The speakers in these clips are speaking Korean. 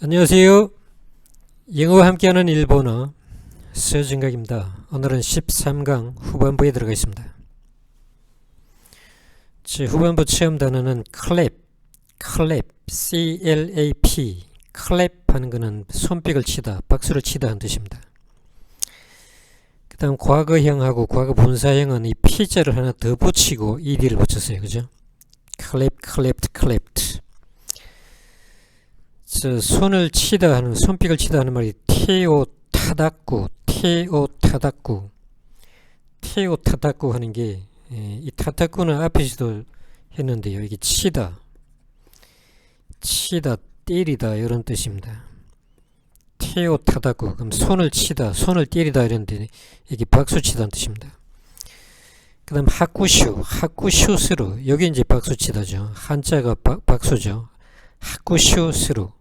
안녕하세요. 영어와 함께하는 일본어 서진각입니다. 오늘은 13강 후반부에 들어가 있습니다. 제 후반부 체험 단어는 clap, clap, C-L-A-P, 하는 것은 손뼉을 치다, 박수를 치다 하는 뜻입니다. 그 다음 과거형하고 과거 분사형은 이 P자를 하나 더 붙이고 ED를 붙였어요. 그죠? clap, clapped. 저 손을 치다 하는 손뼉을 치다 하는 말이 테오 타닥구 테오 타닥구 테오 타닥구 하는 게 이 타닥구는 앞에서도 했는데요. 이게 치다. 치다 때리다 이런 뜻입니다. 테오 타닥구 그럼 손을 치다 손을 때리다 이런데 이게 박수 치다는 뜻입니다. 그 다음 하쿠슈 하쿠슈스루. 여기 이제 박수 치다죠. 한자가 바, 박수죠. 하쿠슈스루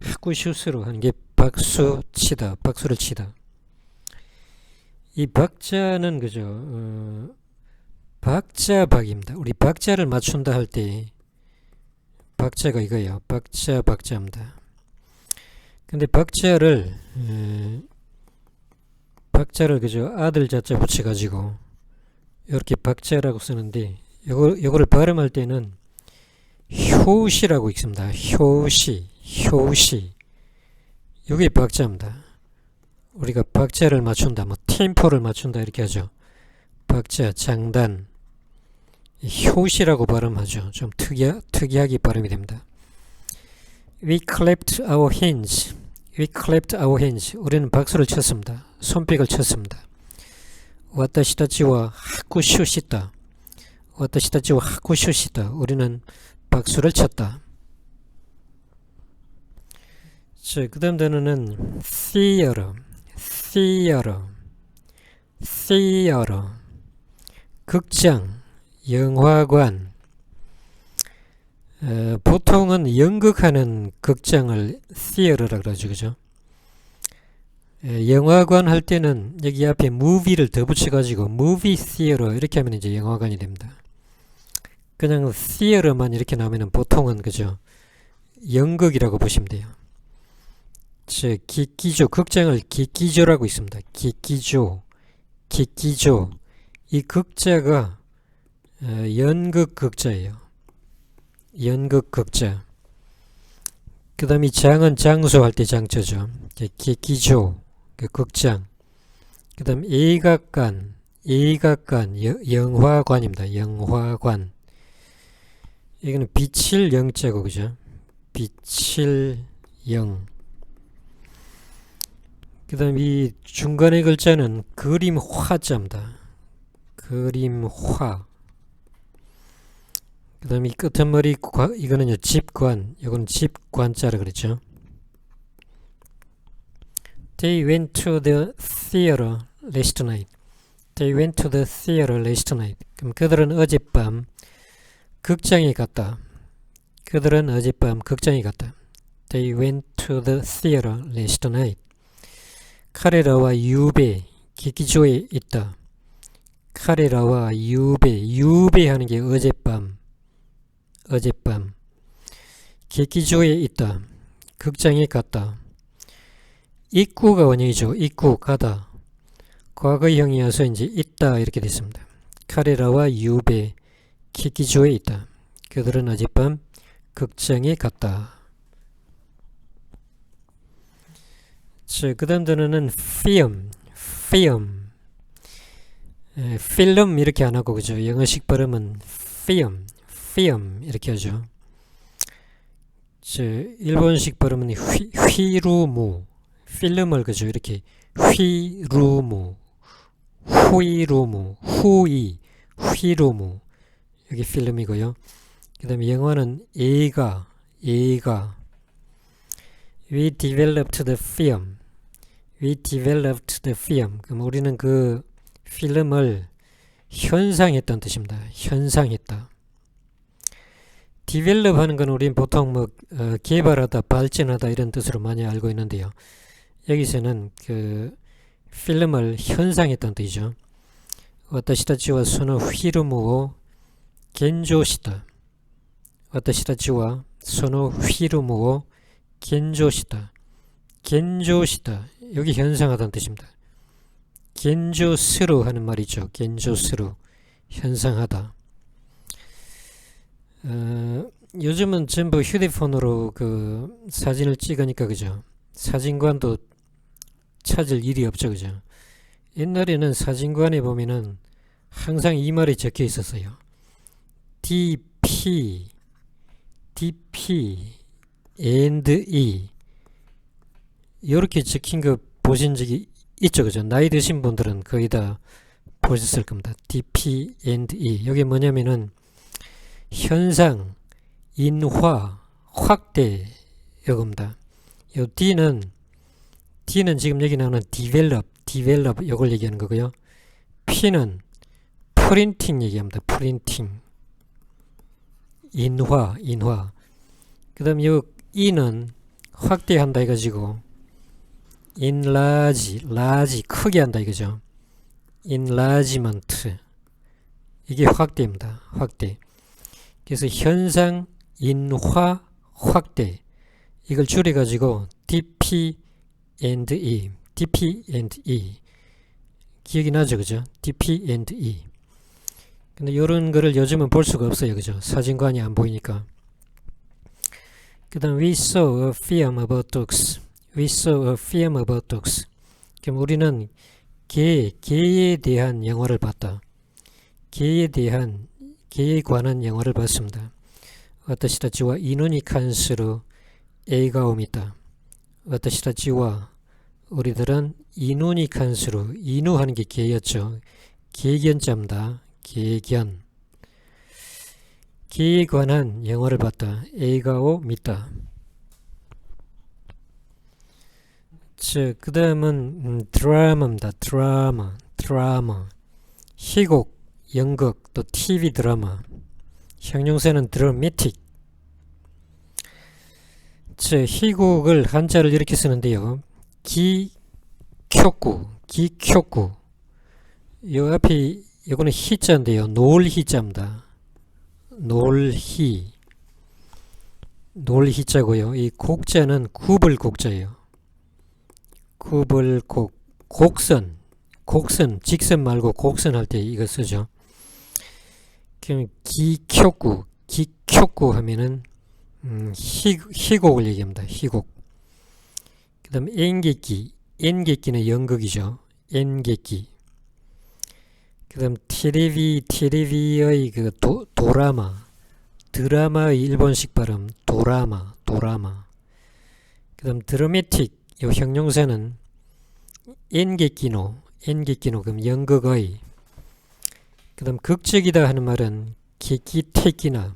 하쿠슈스로 하는 게 박수 치다, 박수를 치다. 이 박자는 그죠, 어, 박자 박입니다. 우리 박자를 맞춘다 할 때 박자가 이거예요. 박자 박자입니다. 근데 박자를 에, 박자를 그죠 아들 자자 붙여가지고 이렇게 박자라고 쓰는데 요거 요거를 발음할 때는 효시라고 읽습니다. 효시, 효시 여기 박자입니다. 우리가 박자를 맞춘다, 뭐 템포를 맞춘다 이렇게 하죠. 박자, 장단, 효시라고 발음하죠. 좀 특이하, 특이하게 발음이 됩니다. We clapped our hands. We clapped our hands. 우리는 박수를 쳤습니다. 손뼉을 쳤습니다. 와타시다치와 하쿠쇼시다. 와타시다치와 하쿠쇼시다. 우리는 박수를 쳤다. 자, 그 다음 단어는 theater, theater, theater, 극장, 영화관. 어, 보통은 연극하는 극장을 theater라 그러죠, 그죠? 에, 영화관 할 때는 여기 앞에 movie를 더 붙여가지고 movie theater 이렇게 하면 이제 영화관이 됩니다. 그냥 theater만 이렇게 나오면 보통은 그죠? 연극이라고 보시면 돼요. 저 기기조 극장을 기기조라고 있습니다. 기기조, 기기조. 이 극자가 어, 연극 극자예요. 연극 극자. 그 다음에 장은 장소 할때 장자죠. 기기조, 그 극장. 그 다음 예각관, 예각관, 영화관입니다. 영화관. 이거는 빛을 영자고 그죠? 빛을 영. 그 다음 이 중간의 글자는 그림 화자입니다. 그림 화. 그 다음 이 끝머리 과, 이거는요 집관. 이거는 집관자라 그랬죠. They went to the theater last night. They went to the theater last night. 그럼 그들은 어젯밤 극장에 갔다. 그들은 어젯밤 극장에 갔다. They went to the theater last night. 카레라와 유배 기기조에 있다. 카레라와 유배 유배 하는 게 어젯밤 어젯밤 기기조에 있다. 극장에 갔다. 입구가 원형이죠. 입구 가다. 과거형이어서 이제 있다 이렇게 됐습니다. 카레라와 유배 기기조에 있다. 그들은 어젯밤 극장에 갔다. 자, 그 다음 단어는 film, film. 에, 필름 이렇게 안 하고 그죠? 영어식 발음은 film, film 이렇게 하죠. 저 일본식 발음은 휘, 휘루무, 필름을 그죠? 이렇게 휘루무, 후이루무, 후이, 휘루무 여기 필름이고요. 그 다음에 영어는 A가, A가 We developed the film. We developed the film. 그럼 우리는 그 필름을 현상했던 뜻입니다. 현상했다. develop 하는 건 우린 보통 뭐 어, 개발하다, 발전하다 이런 뜻으로 많이 알고 있는데요. 여기서는 그 필름을 현상했던 뜻이죠. 와타시타치와 소노 휘루무오 겐조시다. 와타시타치와 소노 휘루무오 겐조시다. 겐조시다. 여기 현상하다는 뜻입니다. 겐조스루 하는 말이죠. 겐조스루. 현상하다. 어, 요즘은 전부 휴대폰으로 그 사진을 찍으니까 그죠. 사진관도 찾을 일이 없죠. 그죠. 옛날에는 사진관에 보면은 항상 이 말이 적혀 있었어요. DP, DP, and E. 이렇게 적힌 거 보신 적이 있죠. 그죠. 나이 드신 분들은 거의 다 보셨을 겁니다. DP and E. 이게 뭐냐면은 현상, 인화, 확대 이겁니다. 요 D는 D는 지금 여기 나오는 develop, develop 이걸 얘기하는 거고요. P는 printing 얘기합니다. printing. 인화, 인화. 그 다음 요 E는 확대한다 해가지고 enlarge, large 크게 한다 이거죠. enlargement 이게 확대입니다. 확대. 그래서 현상, 인화, 확대 이걸 줄여 가지고 DP and E, DP and E 기억이 나죠, 그죠? DP and E. 근데 이런 거를 요즘은 볼 수가 없어요, 그죠? 사진관이 안 보이니까. 그다음 we saw a film about dogs. We saw a film about dogs. 그럼 우리는 개, 개에 대한 영화를 봤다. 개에 대한 개에 관한 영화를 봤습니다. 私たちは犬に関する映画を見た。私たちは 우리들은 인우니 칸수로 인우 하는 게 개였죠. 개견자입니다. 개견. 개에 관한 영화를 봤다. 에이가오 믿다. 자, 그 다음은 음, 드라마입니다. 드라마, 드라마. 희곡, 연극, 또 TV 드라마. 형용사는 드라마틱. 자, 희곡을 한자를 이렇게 쓰는데요. 기쿄구, 기쿄구. 요 앞에 요거는 희자인데요. 놀희자입니다. 놀희. 놀희자고요. 이 곡자는 구불 곡자예요. 구불 곡, 곡선, 곡선, 직선 말고 곡선 할 때 이거 쓰죠. 그럼 기쿄구, 기쿄구 하면은 음, 희, 희곡을 얘기합니다. 희곡. 그 다음 엔객기, 엔객기는 연극이죠. 엔객기. 그 다음 테레비, 테레비의 그 도, 도라마, 드라마의 일본식 발음, 도라마, 도라마. 그 다음 드라마틱, 요 형용사는 엔객기노, 엔객기노, 그럼 연극의. 그 다음 극적이다 하는 말은 개기택이나,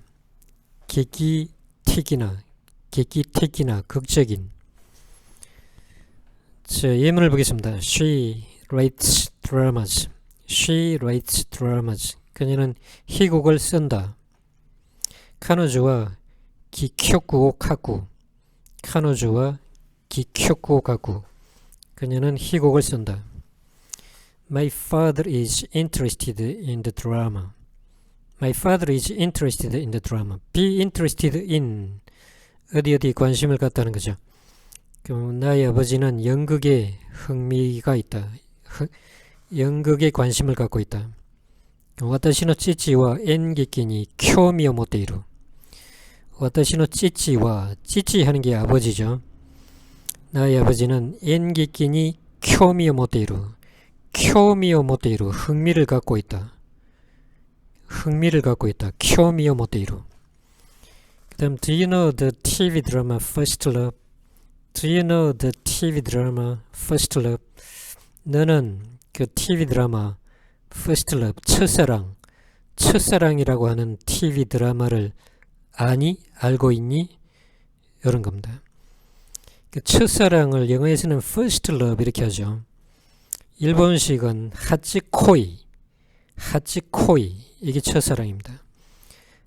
개기택이나, 개기택이나, 극적인. 자, 예문을 보겠습니다. She writes dramas. She writes dramas. 그녀는 희곡을 쓴다. 카노주와 기쿄쿠오 카쿠. 카노주와 기쿄쿠오 카쿠. 그녀는 희곡을 쓴다. My father is interested in the drama. My father is interested in the drama. Be interested in 어디 어디 관심을 갖다는 거죠. 그럼 나의 아버지는 연극에 흥미가 있다. 흥, 연극에 관심을 갖고 있다. 私の父は演劇に興味を持っている。私の父は、父 하는 게 아버지죠. 나의 아버지는演劇に 興味を持っている. 興味を持っている. 흥미를 갖고 있다. 흥미를 갖고 있다. 興味を持っている. 그 다음, do you know the TV drama First Love? Do you know the TV drama First Love? 너는 그 TV 드라마 First Love 첫사랑 첫사랑이라고 하는 TV 드라마를 아니 알고 있니 이런 겁니다. 그 첫사랑을 영어에서는 First Love 이렇게 하죠. 일본식은 하치코이 하치코이 이게 첫사랑입니다.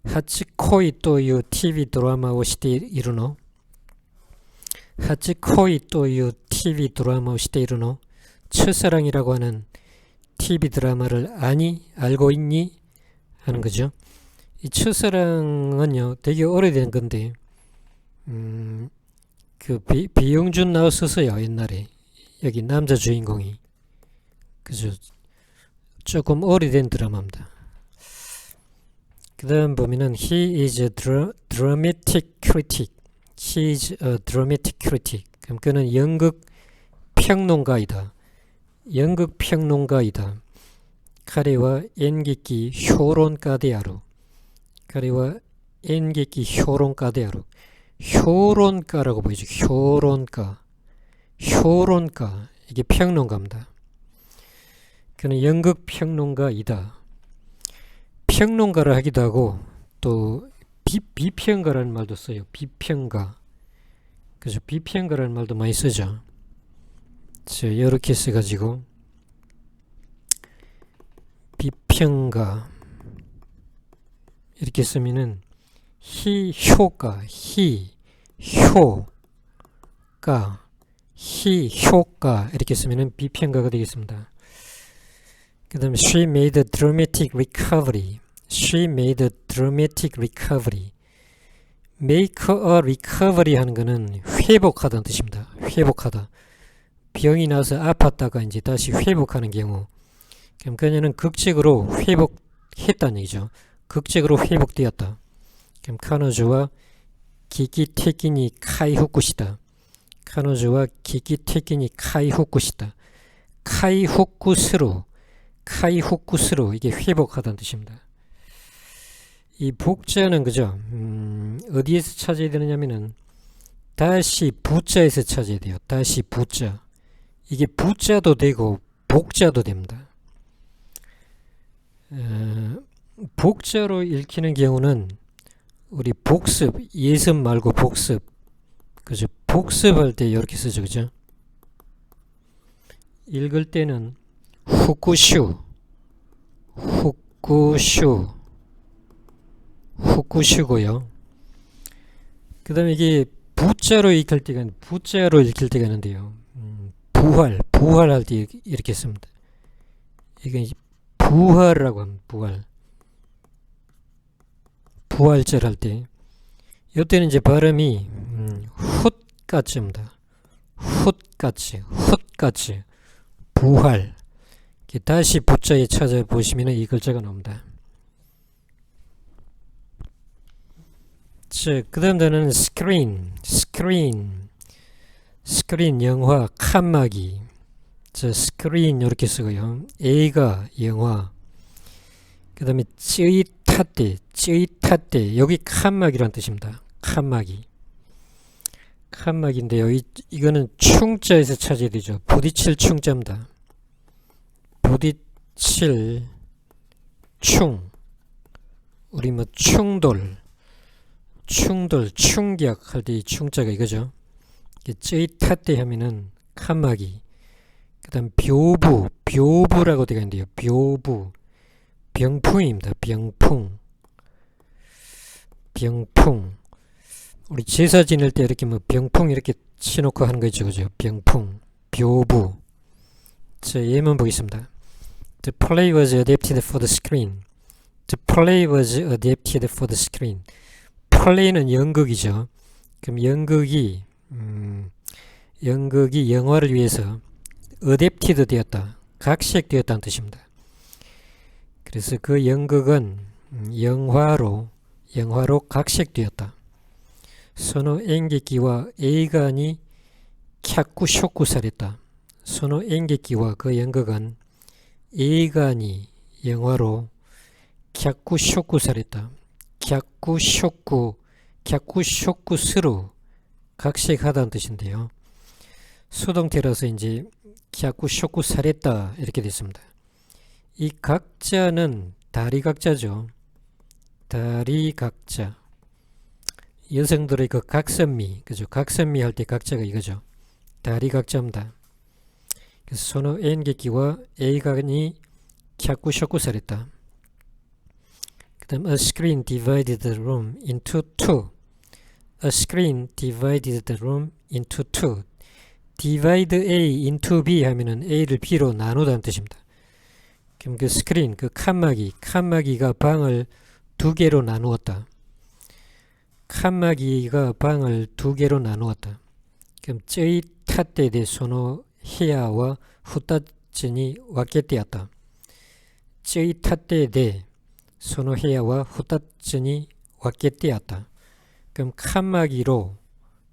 하치코이 또유 TV 드라마 오시대 이르노 하치코이 또유 TV 드라마 오시대 이르노 첫사랑이라고 하는 TV 드라마를 아니? 알고 있니? 하는 거죠. 이 첫사랑은요, 되게 오래된 건데, 음, 그 비, 비영준 나왔었어요 옛날에 여기 남자 주인공이 그죠 조금 오래된 드라마입니다. 그 다음 보면은 he is a dra, dramatic critic. he is a dramatic critic. 그럼 그는 연극 평론가이다. 연극 평론가이다. 카레와 엔기키 효론가데아루. 카레와 엔기키 효론가데아루. 효론가라고 보이죠. 효론가. 효론가. 이게 평론가입니다. 그는 연극 평론가이다. 평론가를 하기도 하고 또 비, 비평가라는 말도 써요. 비평가. 그래서 비평가라는 말도 많이 쓰죠. 자, 이렇게 써가지고 비평가 이렇게 쓰면은 희 효과 희 효가 희 효과 이렇게 쓰면은 비평가가 되겠습니다. 그 다음에 she made a dramatic recovery. she made a dramatic recovery. make a recovery 하는 거는 회복하다는 뜻입니다. 회복하다. 병이 나서 아팠다가 이제 다시 회복하는 경우. 그럼 그녀는 극적으로 회복했다는 얘기죠. 극적으로 회복되었다. 그럼 카노즈와 기기테기니 카이후쿠시다. 카노즈와 기기테기니 카이후쿠시다. 카이후쿠스로 카이후쿠스로 이게 회복하다는 뜻입니다. 이 복자는 그죠? 음, 어디에서 찾아야 되느냐면은 다시 부자에서 찾아야 돼요. 다시 부자. 이게 부자도 되고 복자도 됩니다. 어, 복자로 읽히는 경우는 우리 복습, 예습 말고 복습. 그죠? 복습할 때 이렇게 쓰죠. 그죠? 읽을 때는 후쿠슈, 후쿠슈, 후쿠슈고요. 그 다음에 이게 부자로 읽힐 때가, 부자로 읽힐 때가 있는데요. 음, 부활, 부활할 때 이렇게 씁니다. 이게 부활이라고 합니다. 부활. 부활절 할 때. 이때는 이제 발음이 음, 훗같이입니다. 훗같이, 훗같이. 부활. 다시 부자에 찾아보시면 이 글자가 나옵니다. 자, 그 다음 단어는 스크린, 스크린, 스크린 영화, 칸막이. 자, 스크린 이렇게 쓰고요. A가 영화. 그 다음에 찌릿하대, 찌릿하대. 여기 칸막이란 뜻입니다. 칸막이. 칸막인데요. 이, 이거는 충자에서 찾아야 되죠. 부딪힐 충자입니다. 부딪힐 충 우리 뭐 충돌 충돌 충격 할 때 이 충자가 이거죠 찌릿할 하면은 칸막이 그 다음 묘부 묘부라고 되어 있는데요. 묘부 병풍입니다. 병풍. 병풍. 우리 제사 지낼 때 이렇게 뭐 병풍 이렇게 치놓고 하는 거죠. 그죠? 병풍 묘부. 자 예문 보겠습니다. The play was adapted for the screen. The play was adapted for the screen. 플레이는 연극이죠. 그럼 연극이 음, 연극이 영화를 위해서 어댑티드 되었다. 각색되었다는 뜻입니다. 그래서 그 연극은 영화로 영화로 각색되었다. 선호 앵기기와 에이간이 캬쿠 쇼쿠살했다. 선호 앵기기와 그 연극은 에이간이 영화로 캬쿠 쇼쿠살했다. 캬쿠 쇼쿠 갸쿠쇼쿠스루 각색하다는 뜻인데요. 수동태라서 이제 갸쿠 쇼쿠 사랬다 이렇게 됐습니다. 이 각자는 다리 각자죠. 다리 각자. 여성들의 그 각선미, 그죠? 각선미 할 때 각자가 이거죠. 다리 각자입니다. 그래서 선호 N객기와 A간이 캬쿠 쇼쿠 사랬다. 그 다음 A screen divided the room into two. A screen divided the room into two. divide A into B 하면은 A를 B로 나누다는 뜻입니다. 그럼 그 스크린, 그 칸막이, 칸막이가 방을 두 개로 나누었다. 칸막이가 방을 두 개로 나누었다. 그럼 쯔이 탓때 소노 히야와 후따진이 왔겠디었다. 쯔이 탓때 소노 히야와 후따진이 왔겠디었다. 그럼 칸막이로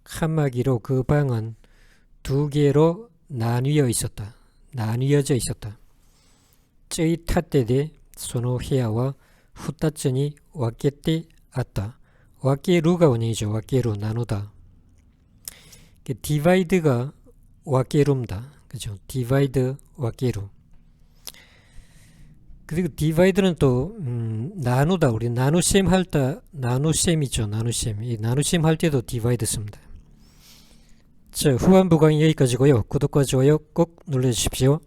칸막이로 그 방은 두 개로 나뉘어 있었다. 나뉘어져 있었다. 쯔이 탓때 소노 히야와 후따진이 왔겠디 아따. 왁게루가 원형이죠. 왁게루 나누다. 그 디바이드가 왁게루입니다. 그죠? 디바이드 왁게루. 그리고 디바이드는 또 음, 나누다. 우리 나누셈 할때 나누셈 있죠. 나누셈. 이 나누셈 할 때도 디바이드 씁니다. 자, 후반부 강의 여기까지고요. 구독과 좋아요 꼭 눌러주십시오.